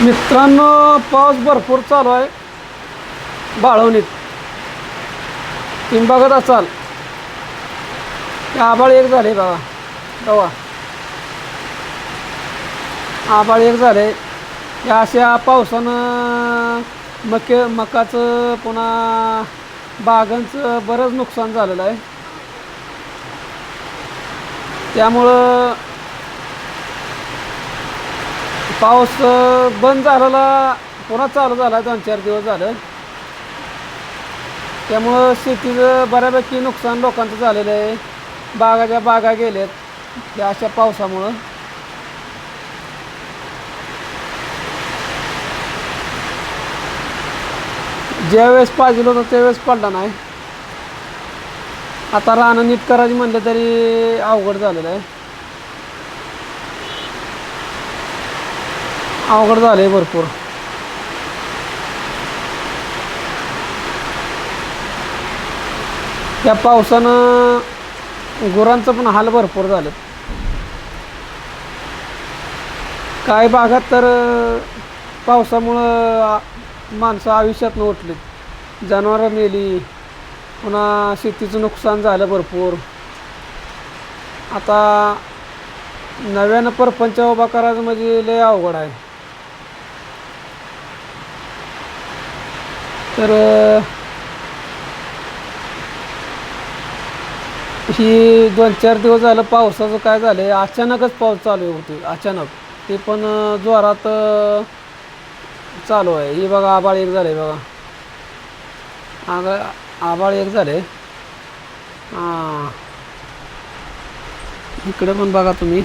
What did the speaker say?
मित्रांनो पाऊस भरपूर चालू आहे. बाळवणीत. तुम्ही बघत असाल. ते आबाळ एक झाले बघा बघा आबाळ एक झाले. या अशा पावसानं मके मकाचं पुन्हा बागांचं बरंच नुकसान झालेलं आहे. त्यामुळं पाऊस बंद झालेला पुन्हा चालू झाला दोन चार दिवस झालं. त्यामुळं शेतीचं बऱ्यापैकी नुकसान लोकांचं झालेलं आहे. बागाच्या बागा गेल्यात या अशा पावसामुळं. ज्यावेळेस पाहिजे होतं त्यावेळेस पडला नाही. आता रानं नीट करायची म्हणलं तरी अवघड झालेलं आहे. अवघड झाले भरपूर. त्या पावसानं गुरांचं पण हाल भरपूर झालं. काही भागात तर पावसामुळं माणसं आयुष्यात उठलीत. जनावरं मेली पुन्हा शेतीचं नुकसान झालं भरपूर. आता नव्यानं परपंच उभा करायचं म्हणजे लय अवघड आहे. तर ही दोन चार दिवस झालं पावसाचं काय झालं आहे अचानकच पाऊस चालू होते अचानक. ते पण जोरात चालू आहे. ही बघा आबाळ एक झालं आहे बघा. आगा आबाळ एक झाले हां. इकडे पण बघा तुम्ही.